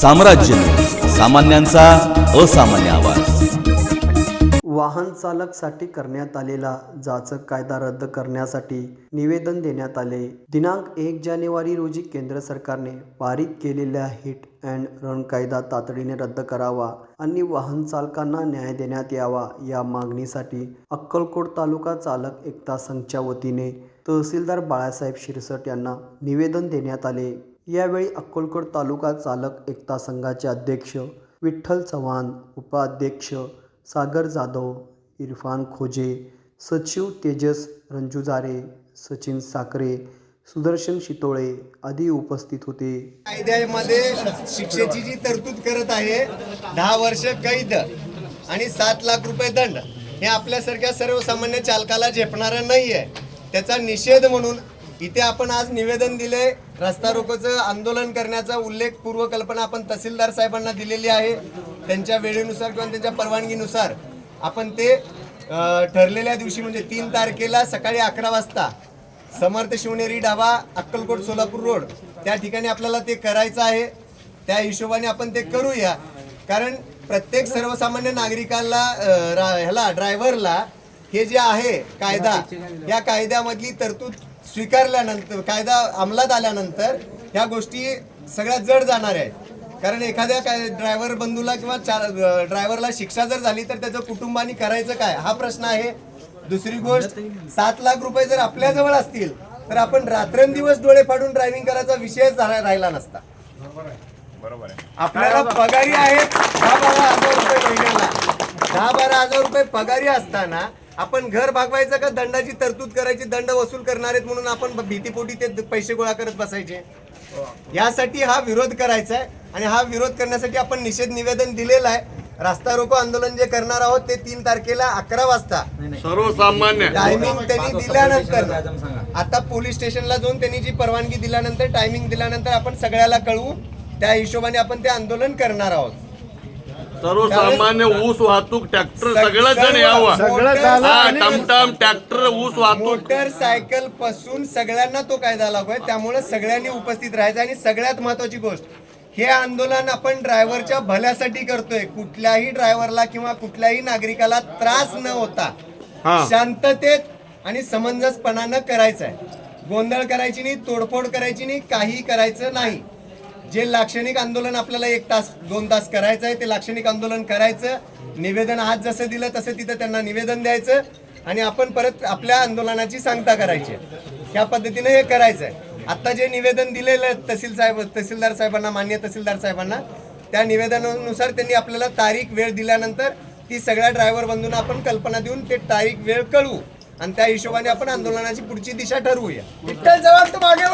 साम्राज्य सामान्यांचा असामान्य आवाज. वाहन चालकसाठी करण्यात आलेला जाचक कायदा रद्द करण्यासाठी निवेदन देण्यात आले. दिनांक एक जानेवारी रोजी केंद्र सरकारने पारित केलेल्या हिट अँड रन कायदा तातडीने रद्द करावा आणि वाहन चालकांना न्याय देण्यात यावा या मागणीसाठी अक्कलकोट तालुका चालक एकता संघच्या वतीने तहसीलदार बाळासाहेब शिरसट यांना निवेदन देण्यात आले. यावेळी अक्कलकोट तालुका चालक एकता संघाचे अध्यक्ष विठ्ठल चव्हाण उपाध्यक्ष सागर जाधव इरफान खोजे सचिव तेजस रंजुजारे सचिन साखरे सुदर्शन शितोळे आदी उपस्थित होते. कायद्यामध्ये शिक्षेची जी तरतूद करत आहे दहा वर्ष कैद आणि सात लाख रुपये दंड हे आपल्यासारख्या सर्वसामान्य चालकाला झेपणारं नाही आहे त्याचा निषेध म्हणून इथे आपण आज निवेदन दिले रस्ता रोकोचं आंदोलन करण्याचा उल्लेख पूर्वकल्पना आपण तहसीलदार साहेबांना दिलेली आहे. त्यांच्या वेळेनुसार किंवा त्यांच्या परवानगीनुसार आपण ते ठरलेल्या दिवशी म्हणजे तीन तारखेला सकाळी अकरा वाजता समर्थ शिवनेरी डाबा अक्कलकोट सोलापूर रोड त्या ठिकाणी आपल्याला ते करायचं आहे. त्या हिशोबाने आपण ते करूया. कारण प्रत्येक सर्वसामान्य नागरिकाला रा- ह्याला ड्रायव्हरला हे जे आहे कायदा या कायद्यामधली तरतूद स्वीकारल्यानंतर कायदा अंमलात आल्यानंतर ह्या गोष्टी सगळ्यात जड जाणार आहेत. कारण एखाद्या काय ड्रायव्हर बंधूला किंवा ड्रायव्हरला शिक्षा जर झाली तर त्याचं कुटुंबानी करायचं काय? हा प्रश्न आहे. दुसरी गोष्ट सात लाख रुपये जर आपल्याजवळ असतील तर आपण रात्रंदिवस डोळे फाडून ड्रायव्हिंग करायचा विषयच झाला- राहिला नसता. आपल्याला पगारी आहेत दहा बारा हजार रुपये महिन्याला. दहा बारा हजार रुपये पगारी असताना आपण घर भागवायचं का दंडाची तरतूद करायची दंड वसूल करणार आहेत म्हणून आपण भीतीपोटी ते पैसे गोळा करत बसायचे? यासाठी हा विरोध करायचा आहे आणि हा विरोध करण्यासाठी आपण निषेध निवेदन दिलेलं आहे. रास्ता रोको आंदोलन जे करणार आहोत ते तीन तारखेला अकरा वाजता. सर्वसामान्य. टायमिंग त्यांनी दिल्यानंतर. आता पोलीस स्टेशनला जाऊन त्यांनी जी परवानगी दिल्यानंतर टायमिंग दिल्यानंतर आपण सगळ्याला कळवू. त्या हिशोबाने आपण ते आंदोलन करणार आहोत. सर्वसामान्य ऊस वाहतूक ट्रॅक्टर सग- सगळं जण यावं. सगळं झालं हा, आणि- टमटम ट्रॅक्टर ऊस वाहतूक. मोटरसायकलपासून सगळ्यांना तो कायदा लागू आहे. त्यामुळे सगळ्यांनी उपस्थित राहायचं आणि सगळ्यात महत्वाची गोष्ट हे आंदोलन आपण ड्रायव्हरच्या भल्यासाठी करतोय. कुठल्याही ड्रायव्हरला किंवा कुठल्याही नागरिकाला त्रास न होता हा. शांततेत आणि समंजसपणानं करायचं आहे गोंधळ करायची नाही तोडफोड करायची नाही काही करायचं नाही. जे लाक्षणिक आंदोलन आपल्याला एक तास दोन तास करायचं आहे ते लाक्षणिक आंदोलन करायचं. निवेदन आज जसं दिलं तसं तिथं त्यांना निवेदन द्यायचं आणि आपण परत आपल्या आंदोलनाची सांगता करायची. ह्या पद्धतीने हे करायचं आहे आता जे निवेदन दिलेलं आहे तहसील साहेब तहसीलदार साहेबांना मान्य तहसीलदार साहेबांना त्या निवेदनानुसार त्यांनी आपल्याला तारीख वेळ दिल्यानंतर ती सगळ्या ड्रायव्हर बंधूंना आपण कल्पना देऊन ते तारीख वेळ कळवू आणि त्या हिशोबाने आपण आंदोलनाची पुढची दिशा ठरवूया. विठ्ठल जवळ तो मागे